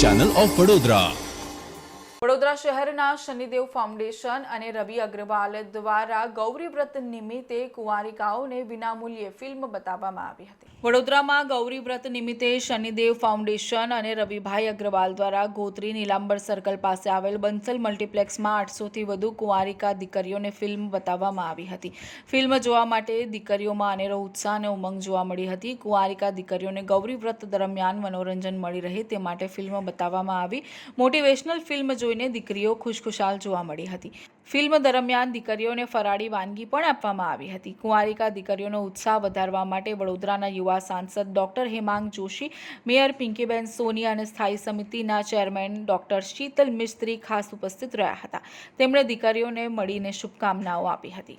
Channel of Vadodara Vadodara શહેરના Shanidev foundation અને રવિ અગ્રવાલ દ્વારા ગૌરીવ્રત નિમિત્તે કુંવારિકાઓને વિનામૂલ્યે ફિલ્મ બતાવવામાં આવી હતી. વડોદરામાં ગૌરીવ્રત નિમિત્તે શનિદેવ ફાઉન્ડેશન અને રવિભાઈ અગ્રવાલ દ્વારા ગોત્રી નીલાંબર સર્કલ પાસે આવેલ બંસલ મલ્ટીપ્લેક્સમાં આઠસોથી વધુ કુંવારિકા દીકરીઓને ફિલ્મ બતાવવામાં આવી હતી. ફિલ્મ જોવા માટે દીકરીઓમાં અનેરો ઉત્સાહ અને ઉમંગ જોવા મળી હતી. કુંવારિકા દીકરીઓને ગૌરીવ્રત દરમિયાન મનોરંજન મળી રહે તે માટે ફિલ્મ બતાવવામાં આવી. મોટિવેશનલ ફિલ્મ જોઈને દીકરીઓ ખુશખુશાલ જોવા મળી હતી. ફિલ્મ દરમિયાન દીકરીઓને ફરાળી વાનગી પણ આપવામાં આવી હતી. કુંવારિકા દીકરીઓનો ઉત્સાહ વધારવા માટે વડોદરાના યુવા સાંસદ ડોક્ટર હેમાંગ જોશી, મેયર પિંકીબેન સોની અને સ્થાયી સમિતિના ચેરમેન ડોક્ટર શીતલ મિસ્ત્રી ખાસ ઉપસ્થિત રહ્યા હતા. તેમણે દીકરીઓને મળીને શુભકામનાઓ આપી હતી.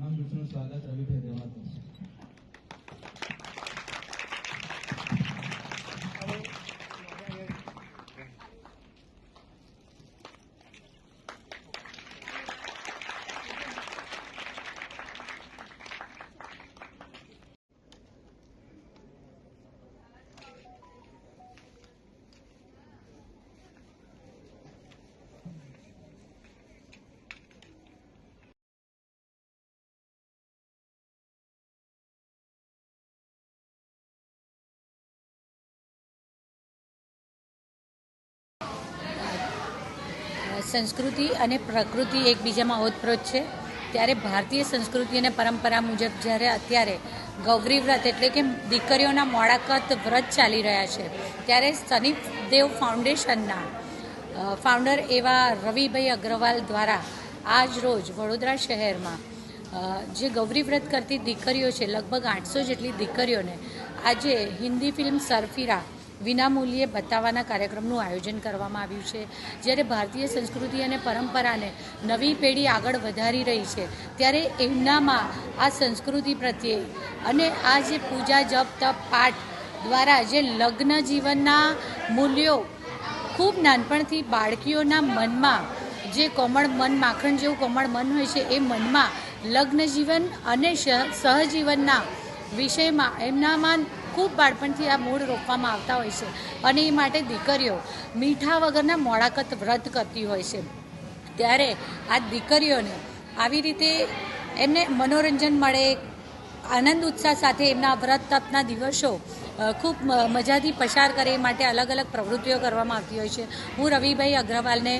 તમામ મિત્રોનું સ્વાગત રવિભાઈ અગ્રવાલ સંસ્કૃતિ અને પ્રકૃતિ એકબીજામાં ઓતપ્રોત છે. ત્યારે ભારતીય સંસ્કૃતિ અને પરંપરા મુજબ જ્યારે અત્યારે ગૌરી વ્રત એટલે કે દીકરીઓના મોડાકત વ્રત ચાલી રહ્યા છે, ત્યારે શનિદેવ ફાઉન્ડેશનના ફાઉન્ડર એવા રવિભાઈ અગ્રવાલ દ્વારા આજ રોજ વડોદરા શહેરમાં જે ગૌરી વ્રત કરતી દીકરીઓ છે, લગભગ આઠસો જેટલી દીકરીઓને આજે હિન્દી ફિલ્મ સરફીરા વિનામૂલ્યે બતાવવાના કાર્યક્રમનું આયોજન કરવામાં આવ્યું છે. જ્યારે ભારતીય સંસ્કૃતિ અને પરંપરાને નવી પેઢી આગળ વધારી રહી છે, ત્યારે એમનામાં આ સંસ્કૃતિ પ્રત્યે અને આ જે પૂજા, જપ, તપ, પાઠ દ્વારા જે લગ્ન જીવનના મૂલ્યો ખૂબ નાનપણથી બાળકીઓના મનમાં, જે કોમળ મન, માખણ જેવું કોમળ મન હોય છે, એ મનમાં લગ્ન જીવન અને સહ- સહજીવનના વિષયમાં એમનામાં ખૂબ બાળપણથી આ મૂળ રોપવામાં આવતા હોય છે અને એ માટે દીકરીઓ મીઠા વગરના મોડાકત વ્રત કરતી હોય છે. ત્યારે આ દીકરીઓને આવી રીતે એમને મનોરંજન મળે, આનંદ ઉત્સાહ સાથે એમના વ્રત તપના દિવસો ખૂબ મજાથી પસાર કરે, એ માટે અલગ અલગ પ્રવૃત્તિઓ કરવામાં આવતી હોય છે. હું રવિભાઈ અગ્રવાલને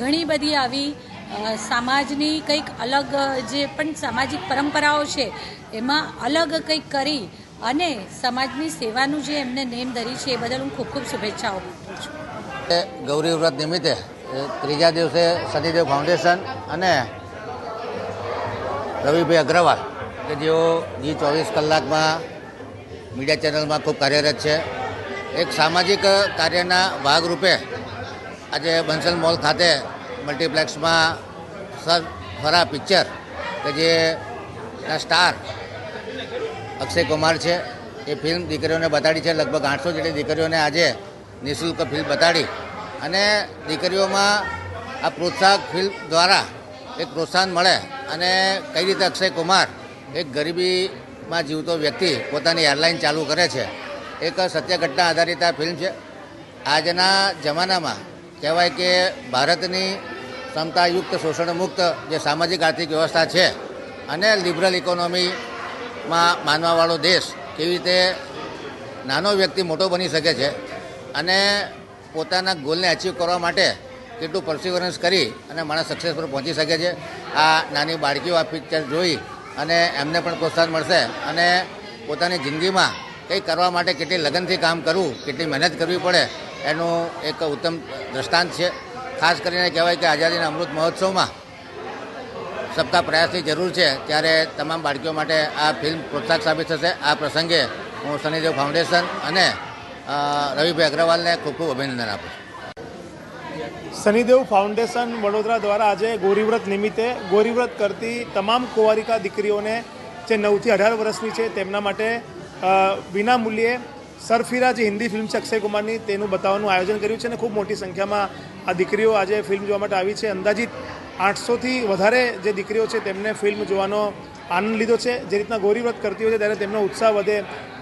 ઘણી બધી આવી સમાજની કંઈક અલગ, જે પણ સામાજિક પરંપરાઓ છે, એમાં અલગ કંઈક કરી અને સમાજની સેવાનું જે એમને નેમ ધરી છે એ બદલ હું ખૂબ ખૂબ શુભેચ્છાઓ પાઠવું છું. ગૌરી વ્રત નિમિત્તે ત્રીજા દિવસે શનિદેવ ફાઉન્ડેશન અને રવિભાઈ અગ્રવાલ, કે જેઓ જી ચોવીસ કલાકમાં મીડિયા ચેનલમાં ખૂબ કાર્યરત છે. એક સામાજિક કાર્યના ભાગરૂપે આજે બંસલ મોલ ખાતે મલ્ટીપ્લેક્સમાં સર, ફરા પિક્ચર, કે જે સ્ટાર અક્ષય કુમાર છે. એ ફિલ્મ દીકરીઓને બતાડી છે. લગભગ આઠસો જેટલી દીકરીઓને આજે નિઃશુલ્ક ફિલ્મ બતાડી. અને દીકરીઓમાં આ પ્રોત્સાહક ફિલ્મ દ્વારા એક પ્રોત્સાહન મળે અને કઈ રીતે અક્ષય કુમાર એક ગરીબીમાં જીવતો વ્યક્તિ પોતાની એરલાઇન ચાલુ કરે છે. એક સત્ય ઘટના આધારિત આ ફિલ્મ છે. આજના જમાનામાં કહેવાય કે ભારતની ક્ષમતાયુક્ત શોષણ મુક્ત જે સામાજિક આર્થિક વ્યવસ્થા છે અને લિબરલ ઇકોનોમીમાં માનવાવાળો દેશ કેવી રીતે નાનો વ્યક્તિ મોટો બની શકે છે અને પોતાના ગોલને અચીવ કરવા માટે કેટલું પરસિવરન્સ કરી અને માણસ સક્સેસ પર પહોંચી શકે છે. આ નાની બાળકીઓ આ પિક્ચર જોઈ અને એમને પણ પ્રોત્સાહન મળશે અને પોતાની જિંદગીમાં કંઈક કરવા માટે કેટલી લગનથી કામ કરવું, કેટલી મહેનત કરવી પડે એનું એક ઉત્તમ દ્રષ્ટાંત છે. ખાસ કરીને કહેવાય કે આઝાદીના અમૃત મહોત્સવમાં સબકા પ્રયાસની જરૂર છે, ત્યારે તમામ બાળકીઓ માટે આ ફિલ્મ પ્રોત્સાહક સાબિત થશે. આ પ્રસંગે હું શનિદેવ ફાઉન્ડેશન અને રવિભાઈ અગ્રવાલને ખૂબ ખૂબ અભિનંદન આપું શનિદેવ ફાઉન્ડેશન વડોદરા દ્વારા આજે ગોરીવ્રત નિમિત્તે, ગોરીવ્રત કરતી તમામ કુંવારિકા દીકરીઓને, જે નવથી અઢાર વર્ષની છે, તેમના માટે વિના મૂલ્યે સરફિરા જે હિન્દી ફિલ્મ છે અક્ષય કુમારની, તેનું બતાવવાનું આયોજન કર્યું છે અને ખૂબ મોટી સંખ્યામાં આ દીકરીઓ આજે ફિલ્મ જોવા માટે આવી છે. અંદાજિત આઠસોથી વધારે જે દીકરીઓ છે તેમને ફિલ્મ જોવાનો આનંદ લીધો છે. જે રીતના ગૌરીવ્રત કરતી હોય છે ત્યારે તેમનો ઉત્સાહ વધે.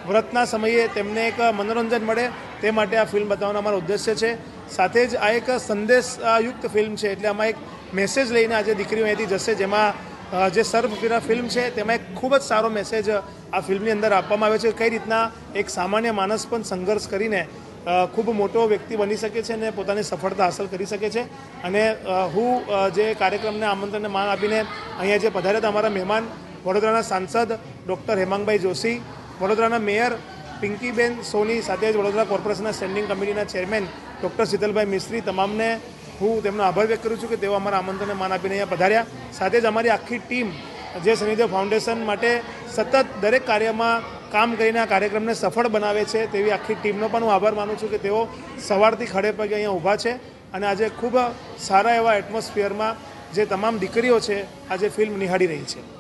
વ્રતના સમયે તેમને એક મનોરંજન મળે તે માટે આ ફિલ્મ બતાવવાનો અમારો ઉદ્દેશ્ય છે. સાથે જ આ એક સંદેશયુક્ત ફિલ્મ છે એટલે આમાં એક મેસેજ લઈને આજે દીકરીઓ અહીંથી જશે જેમાં જે સર્વપીરા ફિલ્મ છે તેમાં એક ખૂબ જ સારો મેસેજ આ ફિલ્મની અંદર આપવામાં આવ્યો છે. કઈ રીતના એક સામાન્ય માણસ પણ સંઘર્ષ કરીને ખૂબ મોટો વ્યક્તિ બની શકે છે અને પોતાની સફળતા હાંસલ કરી શકે છે. અને હું જે કાર્યક્રમને આમંત્રણને માન આપીને અહીંયા જે પધાર્યા હતા અમારા મહેમાન, વડોદરાના સાંસદ ડૉક્ટર હેમાંગભાઈ જોશી, વડોદરાના મેયર પિંકીબેન સોની, સાથે જ વડોદરા કોર્પોરેશનના સ્ટેન્ડિંગ કમિટીના ચેરમેન ડૉક્ટર શીતલભાઈ મિસ્ત્રી તમામને હું તેમનો આભાર વ્યક્ત કરું છું કે તેઓ અમારા આમંત્રણને માન આપીને અહીંયા પધાર્યા. સાથે જ અમારી આખી ટીમ, જે શનિદેવ ફાઉન્ડેશન માટે સતત દરેક કાર્યમાં કામ કરીને આ કાર્યક્રમને સફળ બનાવે છે તેવી આખી ટીમનો પણ હું આભાર માનું છું કે તેઓ સવારથી ખડે પગે અહીંયા ઊભા છે અને આજે ખૂબ સારા એવા એટમોસ્ફિયરમાં જે તમામ દીકરીઓ છે આજે ફિલ્મ નિહાળી રહી છે.